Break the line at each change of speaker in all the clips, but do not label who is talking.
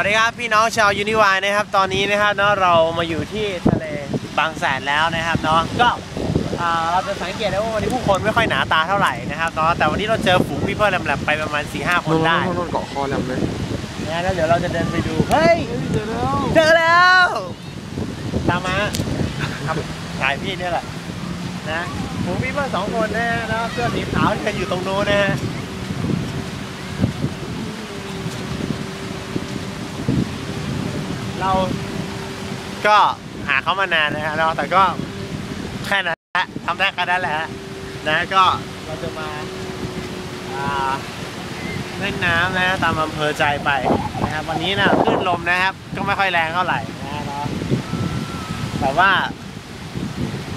วัสดีครับพี่น้องชาวยูนิวายนะครับ ตอนนี้นะครับเนาะเรามาอยู่ที่ทะเลบางแสนแล้วนะครับเนาะก็อ่าเราจะสังเกตได้ว่าวันนี้ผู้คนไม่ค่อยหนาตาเท่าไหร่นะครับเนาะแต่วันนี้เราเจอฝูงพี่เพื่อนแหลมๆไปประมาณ4ี่ห้าคนได้
นู่นๆๆเกาะคอแหลมเลย
นะแล้วเดี๋ยวเราจะเดินไปดูเฮ้ย
เจอแล้ว
เจอแล้วตามมาครับถ่ายพี่เนี่ยแหละนะฝูงพี่เพื่อนสองคนนะฮะแล้วเสื้อสีขาวที่กันอยู่ตรงโน้นนะฮะ เราก็หาเขามานานนะฮะเนาะแต่ก็แค่นั้นแหละทำได้แค่นั้นแหละฮะนะก็เราจะมาอ่าเล่นน้ำนะตามอำเภอใจไปนะครับ วันนี้นะคลื่นลมนะครับ ก็ไม่ค่อยแรงเท่าไหร่นะเนาะแต่ว่า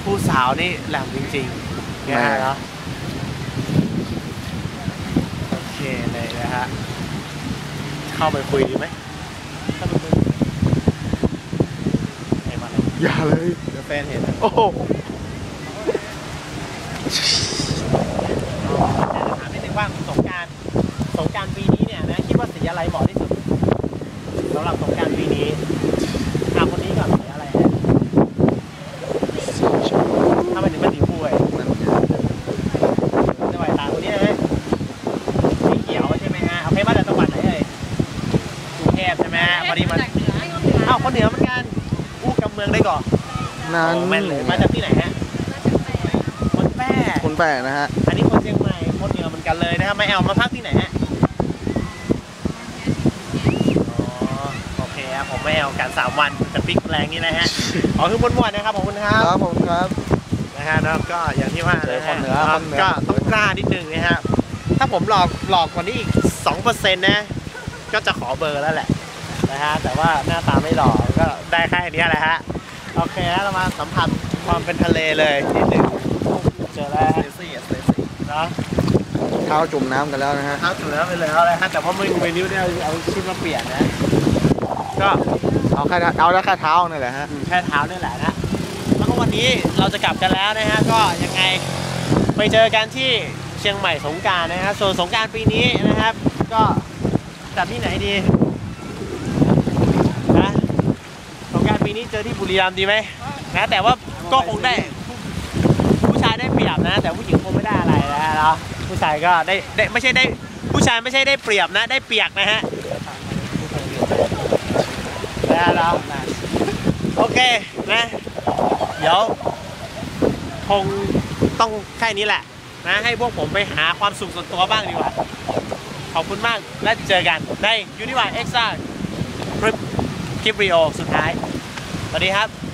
ผู้สาวนี่แหลมจริงๆนะฮะเนาะโอเคเลยนะฮะเข้าไปคุยดีไหมเข้าไปคุยเห็นมาเลย
อย่าเลย
เดี๋ยวแฟนเห็นนะ
โอ้โห
ถามนิดนึงว่าสงกรารสงกรารปีนี้เนี่ยนะคิดว่าสีอะไรเหมาะที่สุดสำหรับสงกรารปีนี้ถามคนนี้ก่อนสีอะไรฮะถ้ามันถึงเป็นสีฟูเอ้ยจะไหวตาคนนี้นะฮะสีเขียวใช่ไหมฮะเอาเพชรมาจากจังหวัดไหนเอ่ยกรุงเทพใช่ไหมฮะพอดีมันอ้าวคนเหนือเหมือนกันอู้กำเมืองได้ก่อน
นั้น
โอ้แม่นเลยมาจากที่ไหนฮะคนแป้
คนแปลกนะฮะ
อันนี้คนเชียงใหม่คนเหนือเหมือนกันเลยนะครับไม่เอามาพักที่ไหนฮะอ๋อโอเคครับผมไม่เอากันสามวันจะปิกแรงนี่นะฮะอ๋อคือม้วนๆนะครับขอบคุณครั
ครับบผมครับ
นะฮะแล้วก็อย่างที่ว่า
เจอ
นะ
ค
ฮะ
นเหนือคนเหนือ
ก็ต้องกล้านิดนึงนะฮะถ้าผมหลอกหลอกกว่านี้อีกสองเปอร์เซ็นต์นะก็จะขอเบอร์แล้วแหละนะฮะแต่ว่าหน้าตาไม่หล่อก็ได้แค่นี้แหละฮะ โอเคฮะเรามาสัมผัสความเป็นทะเลเลยนิดนึงเจอแล้วฮะเนาะ
เท้าจุ่มน้ำกันแล้วนะฮะ
เท้าถึงแล้วไปแล้วเลยฮะแต่ว่าไม่มีนิ้วเนี่ยเอาชุดมาเปลี่ยนนะ ก็
เอาแค่เอาแล้วแค่เท้านี่แหละฮะ
แค่เท้านี่แหละนะแล้วก็วันนี้เราจะกลับกันแล้วนะฮะก็ยังไงไปเจอกันที่เชียงใหม่สงกรารนะฮะส่วนสงกรารปีนี้นะครับ ก็จัดที่ไหนดีนะสงกราร ปีนี้เจอที่บุรีรัมย์ดีไหมนะแต่ว่าก็คงได้ ผู้ชายได้เปรียบนะ แต่ผู้หญิงคงไม่ได้อะไรนะฮะเนาะผู้ชายก็ได้ได้ไม่ใช่ได้ผู้ชายไม่ใช่ได้เปรียบนะ ได้เปียกนะฮะนะเราโอเคนะเดี๋ยวคงต้องแค่นี้แหละนะให้พวกผมไปหาความสุขส่วนตัวบ้างดีกว่า ขอบคุณมากและเจอกันในยูนิวายเอ็กซ์ซ่าคลิปคลิปรีโอสุดท้าย สวัสดีครับ